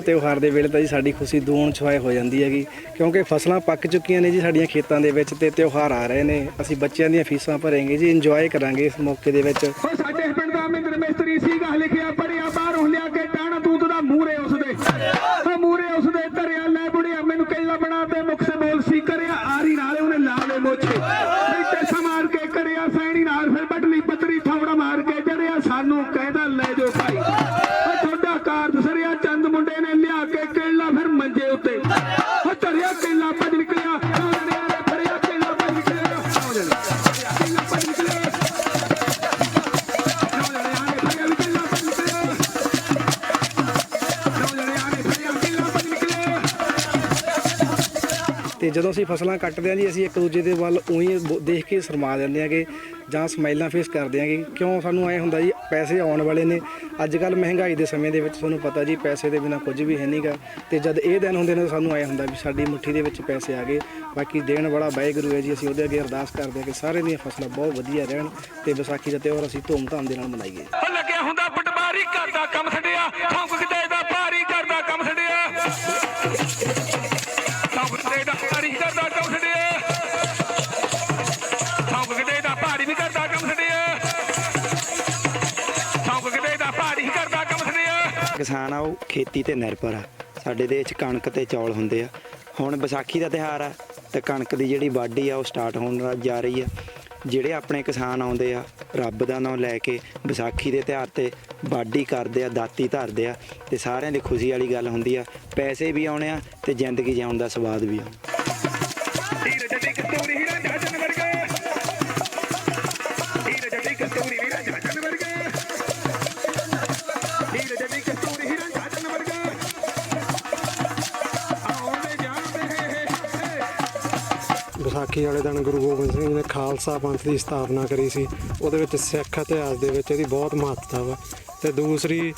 ਤਿਉਹਾਰ ਦੇ ਵੇਲੇ ਤਾਂ ਜੀ ਸਾਡੀ ਖੁਸ਼ੀ ਦੂਣ ਛੁਆਏ ਹੋ ਜਾਂਦੀ ਹੈਗੀ। ਕਿਉਂਕਿ ਫਸਲਾਂ ਪੱਕ ਚੁੱਕੀਆਂ ਨੇ ਜੀ ਸਾਡੀਆਂ ਖੇਤਾਂ ਦੇ ਵਿੱਚ ਤੇ ਤਿਉਹਾਰ ਆ ਰਹੇ ਨੇ। ਅਸੀਂ ਬੱਚਿਆਂ ਦੀਆਂ ਫੀਸਾਂ ਭਰਾਂਗੇ ਜੀ ਇੰਜੋਏ ਕਰਾਂਗੇ ਇਸ ਮੌਕੇ ਦੇ ਵਿੱਚ। ਸਾਡੇ ਪਿੰਡ ਦਾ ਮਿੰਦਰ ਮਿਸਤਰੀ ਸੀਗਾ, ਲਿਖਿਆ ਪੜਿਆ ਬਾਹਰੋਂ ਲਿਆ ਕੇ ਟਾਣਾ ਤੂਤ ਦਾ ਮੂਰੇ ਉਸਦੇ। ਉਹ ਮੂਰੇ ਉਸਦੇ, ਧਰਿਆ, ਲੈ ਬੁੜਿਆ, ਮੈਨੂੰ ਕੈਲਾ ਬਣਾ ਤੇ ਮੁਖ ਸੇ ਬੋਲ ਸੀ, ਕਰਿਆ, ਆਰੀ ਨਾਲੇ ਉਹਨੇ ਲਾਵੇ ਮੋਛੇ। ਇੱਥੇ ਸਮਾਰ ਕੇ ਕਰਿਆ, ਸੈਣੀ ਨਾਲ ਫਿਰ ਬਟਲੀ, ਪਤਰੀ, ਥਾਵੜਾ ਮਾਰ ਕੇ ਜੜਿਆ ਸਾਨੂੰ ਕਹਿੰਦਾ, ਲੈ ਜੋ ਭਾਈ। ਧਰਿਆ ਕੈਲਾ ਭੱਜ ਨਿਕਲਿਆ ਫੜਿਆ ਕੈਲਾ ਭੱਜ ਨਿਕਲਿਆ। ਕੈਲਾ ਭੱਜ ਨਿਕਲਿਆ। ਤੇ ਜਦੋਂ ਅਸੀਂ ਫਸਲਾਂ ਕੱਟਦੇ ਹਾਂ ਜੀ, ਅਸੀਂ ਇੱਕ ਦੂਜੇ ਦੇ ਵੱਲ ਉਹੀ ਦੇਖ ਕੇ ਸ਼ਰਮਾ ਜਾਂਦੇ ਆਂਗੇ ਜਾਂ ਸਮਾਈਲਾਂ ਫੇਸ ਕਰਦੇ ਆਂਗੇ ਕਿਉਂ ਸਾਨੂੰ ਐ ਹੁੰਦਾ ਜੀ, ਪੈਸੇ ਆਉਣ ਵਾਲੇ ਨੇ। ਅੱਜ ਕੱਲ ਮਹਿੰਗਾਈ ਦੇ ਸਮੇਂ ਦੇ ਵਿੱਚ ਤੁਹਾਨੂੰ ਪਤਾ ਜੀ, ਪੈਸੇ ਦੇ ਬਿਨਾ ਕੁਝ ਵੀ ਹੈ ਨਹੀਂਗਾ ਤੇ ਜਦ ਇਹ ਦਿਨ ਹੁੰਦੇ ਨੇ ਤਾਂ ਸਾਨੂੰ ਐ ਹੁੰਦਾ ਵੀ ਸਾਡੀ ਮੁੱਠੀ ਦੇ ਵਿੱਚ ਪੈਸੇ ਆ ਗਏ। ਬਾਕੀ ਦੇਣ ਵਾਲਾ ਵਾਹਿਗੁਰੂ ਹੈ ਜੀ, ਅਸੀਂ ਉਹਦੇ ਅੱਗੇ ਅਰਦਾਸ ਕਰਦੇ ਹਾਂ ਕਿ ਸਾਰੇ ਦੀਆਂ ਫਸਲਾਂ ਬਹੁਤ ਵਧੀਆ ਰਹਿਣ ਤੇ ਵਿਸਾਖੀ ਦਾ ਤਿਉਹਾਰ ਅਸੀਂ ਧੂਮ-ਧਾਮ ਦੇ ਨਾਲ ਮਨਾਈਏ। ਲੱਗਿਆ ਹੁੰਦਾ ਪਟਵਾਰੀ ਕਰਦਾ ਕੰਮ ਛੱਡਿਆ ਠੌਂਕ ਕਿਤੇ ਦਾ ਭਾਰੀ ਕਰਦਾ ਕੰਮ ਛੱਡਿਆ। ਭਾਰੀ ਵੀ ਕਰਦਾ ਕੰਮ ਛੱਡਿਆ ਠੌਂਕ ਕਿਤੇ ਦਾ ਭਾਰੀ ਕਰਦਾ ਕੰਮ ਛੱਡਿਆ ਕਿਸਾਨ ਆ ਉਹ ਖੇਤੀ ਤੇ ਨਿਰਭਰ ਆ। ਸਾਡੇ ਦੇਸ਼ ਕਣਕ ਤੇ ਚੌਲ ਹੁੰਦੇ ਆ। ਹੁਣ ਵਿਸਾਖੀ ਦਾ ਤਿਉਹਾਰ ਆ ਤੇ ਕਣਕ ਦੀ ਜਿਹੜੀ ਵਾਢੀ ਆ ਉਹ ਸਟਾਰਟ ਹੋਣ ਜਾ ਰਹੀ ਆ। ਜਿਹੜੇ ਆਪਣੇ ਕਿਸਾਨ ਆਉਂਦੇ ਆ ਰੱਬ ਦਾ ਨਾਮ ਲੈ ਕੇ ਵਿਸਾਖੀ ਦੇ ਤਿਉਹਾਰ ਤੇ ਵਾਢੀ ਕਰਦੇ ਆ ਦਾਤੀ ਧਰਦੇ ਆ ਤੇ ਸਾਰਿਆਂ ਦੀ ਖੁਸ਼ੀ ਵਾਲੀ ਗੱਲ ਹੁੰਦੀ ਆ ਪੈਸੇ ਵੀ ਆਉਣੇ ਆ ਤੇ ਜ਼ਿੰਦਗੀ ਜਿਉਣ ਦਾ ਸਵਾਦ ਵੀ ਆ ਵਿਸਾਖੀ ਵਾਲੇ ਦਿਨ ਗੁਰੂ ਗੋਬਿੰਦ ਸਿੰਘ ਜੀ ਨੇ ਖਾਲਸਾ ਪੰਥ ਦੀ ਸਥਾਪਨਾ ਕਰੀ ਸੀ। ਉਹਦੇ ਵਿੱਚ ਸਿੱਖ ਇਤਿਹਾਸ ਦੇ ਵਿੱਚ ਇਹਦੀ ਬਹੁਤ ਮਹੱਤਤਾ ਵਾ। ਤੇ ਦੂਸਰੀ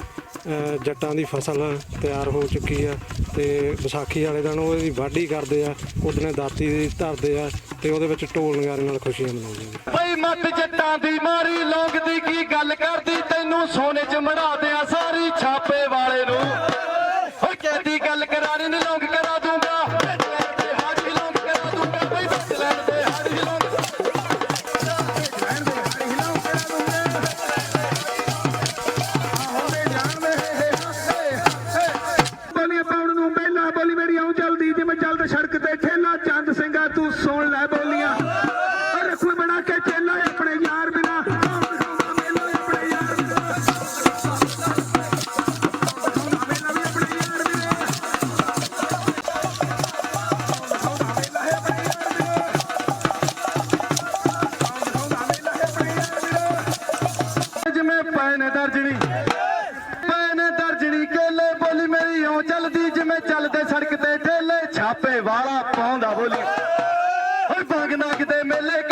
ਜੱਟਾਂ ਦੀ ਫਸਲ ਤਿਆਰ ਹੋ ਚੁੱਕੀ ਆ ਤੇ ਵਿਸਾਖੀ ਵਾਲੇ ਦਿਨ ਉਹ ਇਹਦੀ ਵਾਢੀ ਕਰਦੇ ਆ ਉਹਦਨੇ ਦਾਤੀ ਦੀ ਧਰਦੇ ਆ ਤੇ ਉਹਦੇ ਵਿੱਚ ਢੋਲ ਨਗਾਰੇ ਨਾਲ ਖੁਸ਼ੀਆਂ ਮਨਾਉਂਦੇ ਆ। ਬਈ ਮੱਤ ਜੱਟਾਂ ਦੀ ਮਾਰੀ, ਲੌਂਗ ਕੀ ਗੱਲ ਕਰਦੀ, ਤੈਨੂੰ ਸੋਨੇ 'ਚ ਮੜਾ ਦਿਆਂ ਤੂੰ ਸੁਣ ਲੈ ਬੋਲੀਆਂ। ਔਰ ਬਣਾ ਕੇ ਚੇਲਾ ਆਪਣੇ ਯਾਰ ਬਿਨਾ। ਜਿਵੇਂ ਪੈਨ ਦਰਜਣੀ। ਪੈਨ ਦਰਜਣੀ, ਕੇਲੇ ਬੋਲੀ ਮੇਰੀ ਓ ਚੱਲਦੀ, ਜਿਵੇਂ ਚੱਲਦੇ ਸੜਕ ਤੇ ਠੇਲੇ। ਛਾਪੇ ਵਾਲਾ ਪਾਉਂਦਾ ਬੋਲੀ। ਭਗਨਾ ਕਿਤੇ ਮੇਲੇ